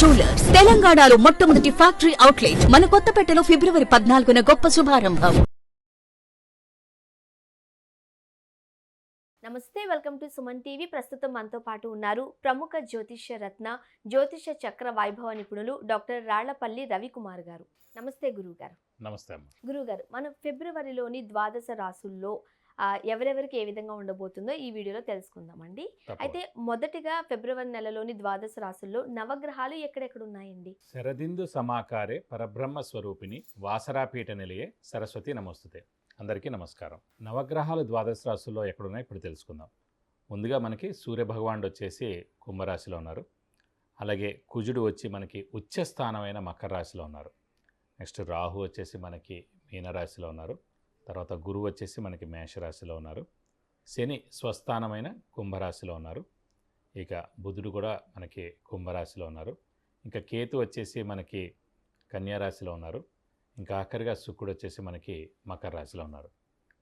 Jewellers తెలంగాణలో మొట్టమొదటి factory outlet మన కొత్తపేటలో ఫిబ్రవరి పద్నాలుగున గొప్ప శుభారంభం. నమస్తే వెల్కమ్ టు సుమన్ టీవీ. ప్రస్తుతం మనతో పాటు ఉన్నారు ప్రముఖ జ్యోతిష్య రత్న జ్యోతిష చక్ర వైభవ నిపుణులు డాక్టర్ రాళ్ళపల్లి రవికుమార్ గారు. నమస్తే గురువు గారు నమస్తే అమ్మ. గురువు గారు మనం ఫిబ్రవరిలోని ద్వాదశ రాసుల్లో ఎవరెవరికి ఏ విధంగా ఉండబోతుందో ఈ వీడియోలో తెలుసుకుందామండి. అయితే మొదటిగా ఫిబ్రవరి నెలలోని ద్వాదశ రాసుల్లో నవగ్రహాలు ఎక్కడెక్కడ ఉన్నాయండి శరదిందు సమాకారే పరబ్రహ్మ స్వరూపిణి వాసరాపీఠ నిలయే సరస్వతి నమస్తుతే. అందరికీ నమస్కారం. నవగ్రహాలు ద్వాదశ రాశుల్లో ఎక్కడున్నాయి ఇప్పుడు తెలుసుకుందాం. ముందుగా మనకి సూర్యభగవానుడు వచ్చేసి కుంభరాశిలో ఉన్నారు. అలాగే కుజుడు వచ్చి మనకి ఉచ్చ స్థానమైన మకర రాశిలో ఉన్నారు. నెక్స్ట్ రాహు వచ్చేసి మనకి మీనరాశిలో ఉన్నారు. తర్వాత గురువు వచ్చేసి మనకి మేషరాశిలో ఉన్నారు. శని స్వస్థానమైన కుంభరాశిలో ఉన్నారు. ఇక బుధుడు కూడా మనకి కుంభరాశిలో ఉన్నారు. ఇంకా కేతు వచ్చేసి మనకి కన్యారాశిలో ఉన్నారు. ఇంకా ఆఖరిగా శుక్రుడు వచ్చేసి మనకి మకర రాశిలో ఉన్నారు.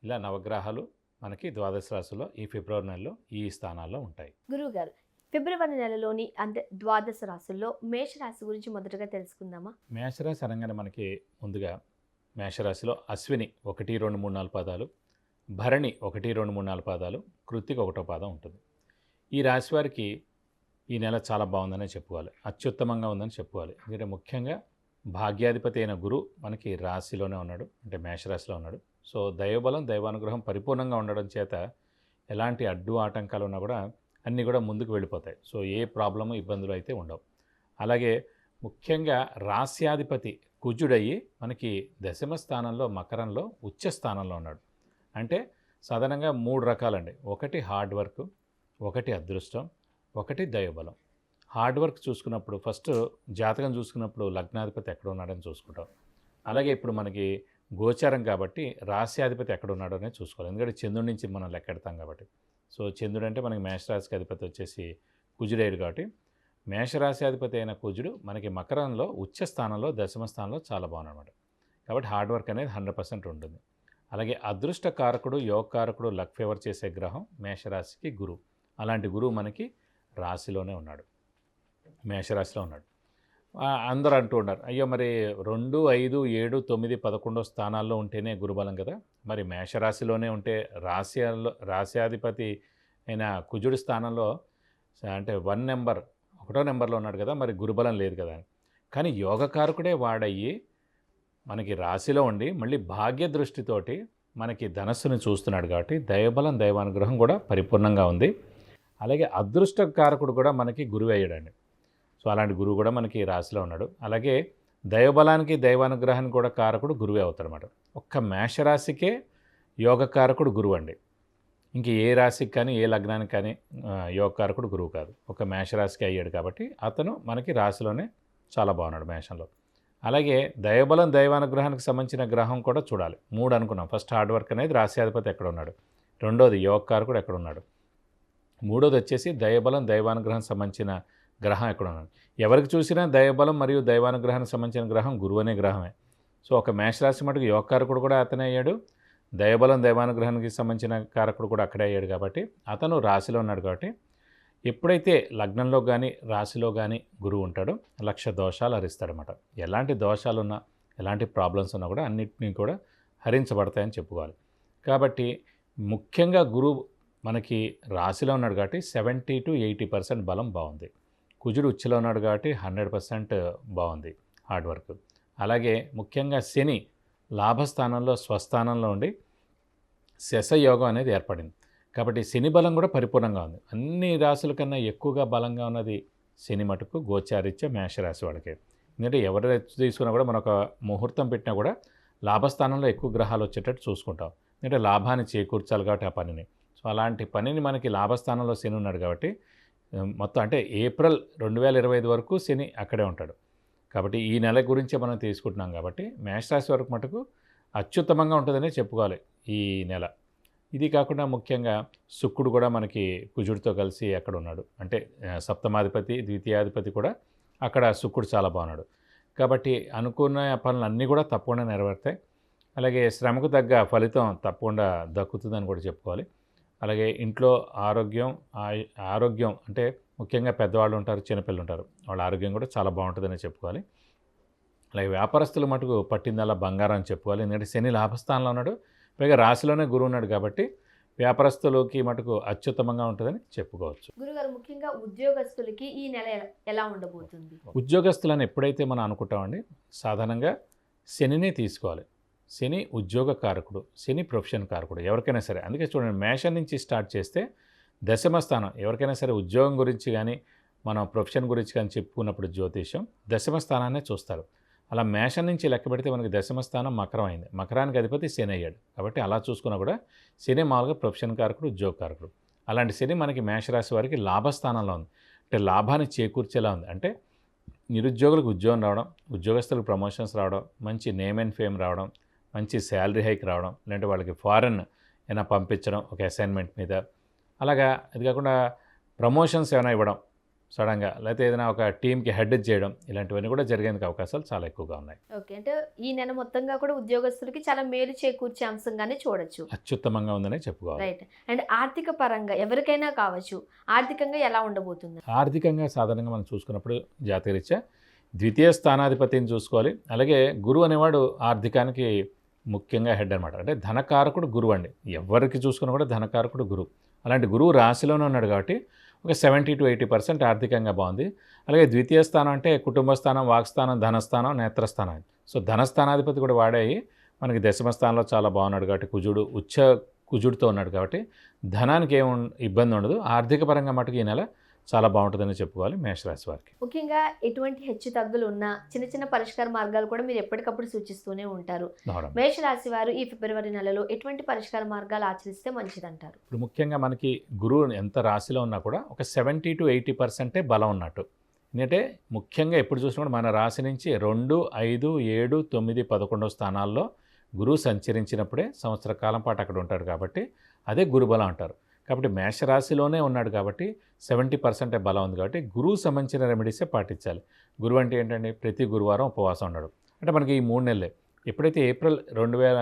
ఇలా నవగ్రహాలు మనకి ద్వాదశ రాశిలో ఈ ఫిబ్రవరి నెలలో ఈ స్థానాల్లో ఉంటాయి. గురువు గారు ఫిబ్రవరి నెలలోని అంటే ద్వాదశ రాసుల్లో మేషరాశి గురించి మొదటగా తెలుసుకుందామా? మేషరాశి అనగానే మనకి ముందుగా మేషరాశిలో అశ్విని ఒకటి రెండు మూడు నాలుగు పాదాలు భరణి ఒకటి రెండు మూడు నాలుగు పాదాలు కృత్తిక ఒకటో పాదం ఉంటుంది. ఈ రాశి వారికి ఈ నెల చాలా బాగుందనే చెప్పుకోవాలి. అత్యుత్తమంగా ఉందని చెప్పుకోవాలి. ఎందుకంటే ముఖ్యంగా భాగ్యాధిపతి అయిన గురు మనకి రాశిలోనే ఉన్నాడు అంటే మేషరాశిలో ఉన్నాడు. సో దైవబలం దైవానుగ్రహం పరిపూర్ణంగా ఉండడం చేత ఎలాంటి అడ్డు ఆటంకాలు ఉన్నా కూడా అన్నీ కూడా ముందుకు వెళ్ళిపోతాయి. సో ఏ ప్రాబ్లము ఇబ్బందులు అయితే ఉండవు. అలాగే ముఖ్యంగా రాస్యాధిపతి కుజుడయ్యి మనకి దశమ స్థానంలో మకరంలో ఉచ్చ స్థానంలో ఉన్నాడు. అంటే సాధారణంగా మూడు రకాలండి. ఒకటి హార్డ్ వర్క్ ఒకటి అదృష్టం ఒకటి దైవబలం. హార్డ్ వర్క్ చూసుకున్నప్పుడు ఫస్ట్ జాతకం చూసుకున్నప్పుడు లగ్నాధిపతి ఎక్కడ ఉన్నాడని చూసుకుంటాం. అలాగే ఇప్పుడు మనకి గోచారం కాబట్టి రాశ్యాధిపతి ఎక్కడ ఉన్నాడో అనేది చూసుకోవాలి. ఎందుకంటే చంద్రుడి నుంచి మనం లెక్కెడతాం కాబట్టి. సో చంద్రుడు అంటే మనకి మేషరాశికి అధిపతి వచ్చేసి కుజుడేయుడు కాబట్టి మేషరాశి అయిన కుజుడు మనకి మకరంలో ఉచ్చ స్థానంలో దశమ స్థానంలో చాలా బాగున్నమాట కాబట్టి హార్డ్ వర్క్ అనేది హండ్రెడ్ పర్సెంట్ ఉంటుంది. అలాగే అదృష్ట కారకుడు యోగ కారకుడు లక్ ఫేవర్ చేసే గ్రహం మేషరాశికి గురువు. అలాంటి గురువు మనకి రాశిలోనే ఉన్నాడు. మేషరాశిలో ఉన్నాడు. అందరూ అంటూ ఉన్నారు అయ్యో మరి రెండు ఐదు ఏడు తొమ్మిది పదకొండో స్థానాల్లో ఉంటేనే గురుబలం కదా? మరి మేషరాశిలోనే ఉంటే రాశిలో రాశ్యాధిపతి అయిన కుజుడి స్థానంలో అంటే వన్ నెంబర్ ఒకటో నెంబర్లో ఉన్నాడు కదా మరి గురుబలం లేదు కదా. కానీ యోగకారకుడే వాడయ్యి మనకి రాశిలో ఉండి మళ్ళీ భాగ్య దృష్టితోటి మనకి ధనస్సుని చూస్తున్నాడు కాబట్టి దైవబలం దైవానుగ్రహం కూడా పరిపూర్ణంగా ఉంది. అలాగే అదృష్ట కారకుడు కూడా మనకి గురువు అయ్యాడండి. సో అలాంటి గురువు కూడా మనకి రాశిలో ఉన్నాడు. అలాగే దైవబలానికి దైవానుగ్రహానికి కూడా కారకుడు గురువే అవుతారన్నమాట ఒక్క మేషరాశికే యోగకారకుడు గురువు అండి ఇంక ఏ రాశికి కానీ ఏ లగ్నానికి కానీ యోగకారకుడు గురువు కాదు. ఒక మేషరాశికి అయ్యాడు కాబట్టి అతను మనకి రాశిలోనే చాలా బాగున్నాడు మేషంలో. అలాగే దైవబలం దైవానుగ్రహానికి సంబంధించిన గ్రహం కూడా చూడాలి. మూడు అనుకున్నాం. ఫస్ట్ హార్డ్ వర్క్ అనేది రాశ్యాధిపతి ఎక్కడ ఉన్నాడు? రెండోది యోగకారకుడు ఎక్కడ ఉన్నాడు? మూడోది వచ్చేసి దైవబలం దైవానుగ్రహం సంబంధించిన గ్రహం ఎక్కడ ఉన్నాడు? ఎవరికి చూసినా దైవబలం మరియు దైవానుగ్రహానికి సంబంధించిన గ్రహం గురువు అనే గ్రహమే. సో ఒక మేషరాశి మటుకు యోగకారకుడు కూడా అతనే అయ్యాడు. దైవబలం దైవానుగ్రహానికి సంబంధించిన కారకుడు కూడా అక్కడే అయ్యాడు కాబట్టి అతను రాశిలో ఉన్నాడు కాబట్టి ఎప్పుడైతే లగ్నంలో కానీ రాశిలో కానీ గురువు ఉంటాడో లక్ష దోషాలు హరిస్తాడనమాట ఎలాంటి దోషాలు ఉన్నా ఎలాంటి ప్రాబ్లమ్స్ ఉన్నా కూడా అన్నిటినీ కూడా హరించబడతాయని చెప్పుకోవాలి. కాబట్టి ముఖ్యంగా గురువు మనకి రాశిలో ఉన్నాడు కాబట్టి సెవెంటీ టు ఎయిటీ పర్సెంట్ బలం బాగుంది. కుజుడు ఉచ్చులో ఉన్నాడు కాబట్టి హండ్రెడ్ పర్సెంట్ బాగుంది హార్డ్ వర్క్. అలాగే ముఖ్యంగా శని లాభస్థానంలో స్వస్థానంలో ఉండి శశయోగం అనేది ఏర్పడింది. కాబట్టి శని బలం కూడా పరిపూర్ణంగా ఉంది. అన్ని రాశుల కన్నా ఎక్కువగా బలంగా ఉన్నది శని మటుకు గోచారిత్య మేషరాశి వాడికి ఎందుకంటే ఎవరు తీసుకున్నా కూడా మనం ఒక ముహూర్తం పెట్టినా కూడా లాభస్థానంలో ఎక్కువ గ్రహాలు వచ్చేటట్టు చూసుకుంటాం. ఎందుకంటే లాభాన్ని చేకూర్చాలి కాబట్టి ఆ పనిని. సో అలాంటి పనిని మనకి లాభస్థానంలో శని ఉన్నాడు కాబట్టి మొత్తం అంటే ఏప్రిల్ రెండు వేల ఇరవై ఐదు వరకు శని అక్కడే ఉంటాడు. కాబట్టి ఈ నెల గురించే మనం తీసుకుంటున్నాం కాబట్టి మేషరాశి వరకు మటుకు అత్యుత్తమంగా ఉంటుందనే చెప్పుకోవాలి ఈ నెల. ఇది కాకుండా ముఖ్యంగా శుక్రుడు కూడా మనకి కుజుడితో కలిసి అక్కడ ఉన్నాడు. అంటే సప్తమాధిపతి ద్వితీయాధిపతి కూడా అక్కడ శుక్రుడు చాలా బాగున్నాడు. కాబట్టి అనుకున్న పనులు అన్నీ కూడా తప్పకుండా నెరవేరుతాయి. అలాగే శ్రమకు తగ్గ ఫలితం తప్పకుండా దక్కుతుందని కూడా చెప్పుకోవాలి. అలాగే ఇంట్లో ఆరోగ్యం ఆరోగ్యం అంటే ముఖ్యంగా పెద్దవాళ్ళు ఉంటారు చిన్నపిల్లలు ఉంటారు. వాళ్ళ ఆరోగ్యం కూడా చాలా బాగుంటుందని చెప్పుకోవాలి. అలాగే వ్యాపారస్తులు మటుకు పట్టిందల్లా బంగారం అని చెప్పుకోవాలి. ఎందుకంటే శని లాభస్థానంలో ఉన్నాడు. పైగా రాశిలోనే గురువు ఉన్నాడు కాబట్టి వ్యాపారస్తులకి మటుకు అత్యుత్తమంగా ఉంటుందని చెప్పుకోవచ్చు. గురుగారు ముఖ్యంగా ఉద్యోగస్తులకి ఈ నెల ఎలా- ఉండబోతుంది? ఉద్యోగస్తులను ఎప్పుడైతే మనం అనుకుంటామండి సాధారణంగా శనినే తీసుకోవాలి. శని ఉద్యోగ కారకుడు శని ప్రొఫెషన్ కారకుడు ఎవరికైనా సరే. అందుకే చూడండి మేషం నుంచి స్టార్ట్ చేస్తే దశమ స్థానం. ఎవరికైనా సరే ఉద్యోగం గురించి కానీ మనం ప్రొఫెషన్ గురించి కానీ చెప్పుకున్నప్పుడు జ్యోతిషం దశమ స్థానాన్నే చూస్తారు. అలా మేషం నుంచి లెక్క పెడితే మనకి దశమ స్థానం మకరం అయింది. మకరానికి అధిపతి శని అయ్యాడు. కాబట్టి అలా చూసుకున్నా కూడా శని మామూలుగా ప్రొఫెషన్ కారకుడు ఉద్యోగ కారకుడు. అలాంటి శని మనకి మేషరాశి వారికి లాభస్థానంలో ఉంది. అంటే లాభాన్ని చేకూర్చేలా ఉంది. అంటే నిరుద్యోగులకు ఉద్యోగం రావడం ఉద్యోగస్తులకు ప్రమోషన్స్ రావడం మంచి నేమ్ అండ్ ఫేమ్ రావడం మంచి శాలరీ హైక్ రావడం లేదంటే వాళ్ళకి ఫారెన్ ఏమైనా పంపించడం ఒక అసైన్మెంట్ మీద అలాగా అది కాకుండా ప్రమోషన్స్ ఏమైనా ఇవ్వడం సడన్గా లేకపోతే ఏదైనా ఒక టీంకి హెడ్ చేయడం ఇలాంటివన్నీ కూడా జరిగేందుకు అవకాశాలు చాలా ఎక్కువగా ఉన్నాయి. ఓకే. అంటే ఈ నెల మొత్తంగా కూడా ఉద్యోగస్తులకి చాలా మేలు చేకూర్చే అంశంగానే చూడొచ్చు. అత్యుత్తమంగా ఉందనే చెప్పుకోవాలి. రైట్. అండ్ ఆర్థిక పరంగా ఎవరికైనా కావచ్చు ఆర్థికంగా ఎలా ఉండబోతుంది? ఆర్థికంగా సాధారణంగా మనం చూసుకున్నప్పుడు జాతకరీత్యా ద్వితీయ స్థానాధిపతిని చూసుకోవాలి. అలాగే గురువు అనేవాడు ఆర్థికానికి ముఖ్యంగా హెడ్ అనమాట అంటే ధనకారకుడు గురువు అండి. ఎవరికి చూసుకున్నా కూడా ధనకారకుడు గురువు. అలాంటి గురువు రాశిలోనే ఉన్నాడు కాబట్టి ఒక సెవెంటీ టు ఎయిటీ పర్సెంట్ ఆర్థికంగా బాగుంది. అలాగే ద్వితీయ స్థానం అంటే కుటుంబ స్థానం వాక్స్థానం ధనస్థానం నేత్రస్థానం సో ధనస్థానాధిపతి కూడా వాడాయి మనకి దశమ స్థానంలో చాలా బాగున్నాడు కాబట్టి కుజుడు ఉచ్చ కుజుడితో ఉన్నాడు కాబట్టి ధనానికి ఏం ఇబ్బంది ఉండదు. ఆర్థిక పరంగా మటుకు ఈ నెల చాలా బాగుంటుందని చెప్పుకోవాలి మేషరాశి వారికి. ముఖ్యంగా ఎటువంటి హెచ్చు తగ్గులు ఉన్నా చిన్న చిన్న పరిష్కార మార్గాలు కూడా మీరు ఎప్పటికప్పుడు సూచిస్తూనే ఉంటారు. మేషరాశి వారు ఈ ఫిబ్రవరి నెలలో ఎటువంటి పరిష్కార మార్గాలు ఆచరిస్తే మంచిదంటారు? ఇప్పుడు ముఖ్యంగా మనకి గురువు ఎంత రాశిలో ఉన్నా కూడా ఒక సెవెంటీ టు ఎయిటీ పర్సెంటే బలం ఉన్నట్టు. ఎందుకంటే ముఖ్యంగా ఎప్పుడు చూసినా కూడా మన రాశి నుంచి రెండు ఐదు ఏడు తొమ్మిది పదకొండవ స్థానాల్లో గురువు సంచరించినప్పుడే సంవత్సర కాలం పాటు అక్కడ ఉంటాడు కాబట్టి అదే గురుబలం అంటారు. కాబట్టి మేషరాశిలోనే ఉన్నాడు కాబట్టి సెవెంటీ పర్సెంటే బలం ఉంది కాబట్టి గురువు సంబంధించిన రెమెడీసే పాటించాలి. గురువు అంటే ఏంటంటే ప్రతి గురువారం ఉపవాసం ఉన్నాడు అంటే మనకి ఈ మూడు నెలలే. ఎప్పుడైతే ఏప్రిల్ రెండు వేల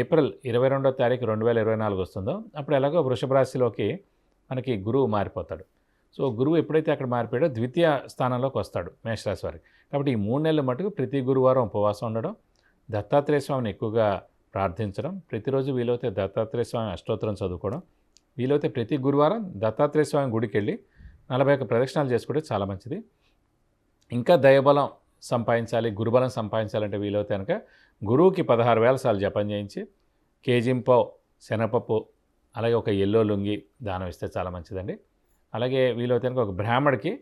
ఏప్రిల్ ఇరవై రెండో తారీఖు రెండు వేల ఇరవై నాలుగు వస్తుందో అప్పుడు ఎలాగో వృషభ రాశిలోకి మనకి గురువు మారిపోతాడు. సో గురువు ఎప్పుడైతే అక్కడ మారిపోయాడో ద్వితీయ స్థానంలోకి వస్తాడు మేషరాశి వారికి. కాబట్టి ఈ మూడు నెలల మటుకు ప్రతి గురువారం ఉపవాసం ఉండడం దత్తాత్రేయ స్వామిని ఎక్కువగా ప్రార్థించడం ప్రతిరోజు వీలైతే దత్తాత్రేయ స్వామి అష్టోత్తరం చదువుకోవడం వీలైతే ప్రతి గురువారం దత్తాత్రేయ స్వామి గుడికి వెళ్ళి నలభై ఒక్క ప్రదక్షిణాలు చేసుకుంటే చాలా మంచిది. ఇంకా దయబలం సంపాదించాలి గురుబలం సంపాదించాలంటే వీలైతే కనుక గురువుకి పదహారు వేల సార్లు జపం చేయించి కేజింపో శనగపప్పు అలాగే ఒక ఎల్లో లుంగి దానం ఇస్తే చాలా మంచిదండి. అలాగే వీలైతే కనుక ఒక బ్రాహ్మడికి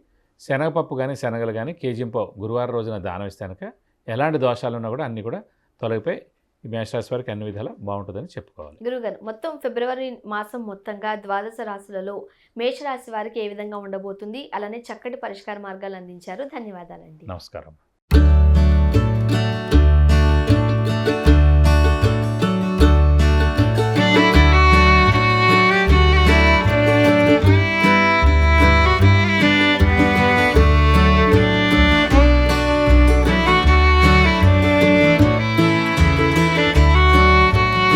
శనగపప్పు కానీ శనగలు కానీ కేజింపో గురువారం రోజున దానం ఇస్తే కనుక ఎలాంటి దోషాలు ఉన్నా కూడా అన్నీ కూడా తొలగిపోయి ఈ మేషరాశి వారికి అన్ని విధాలా బాగుంటుందని చెప్పుకోవాలి. గురుగారు మొత్తం ఫిబ్రవరి మాసం మొత్తంగా ద్వాదశ రాశులలో మేషరాశి వారికి ఏ విధంగా ఉండబోతుంది? అలానే చక్కటి పరిష్కార మార్గాలు అందించారు. ధన్యవాదాలండి. నమస్కారం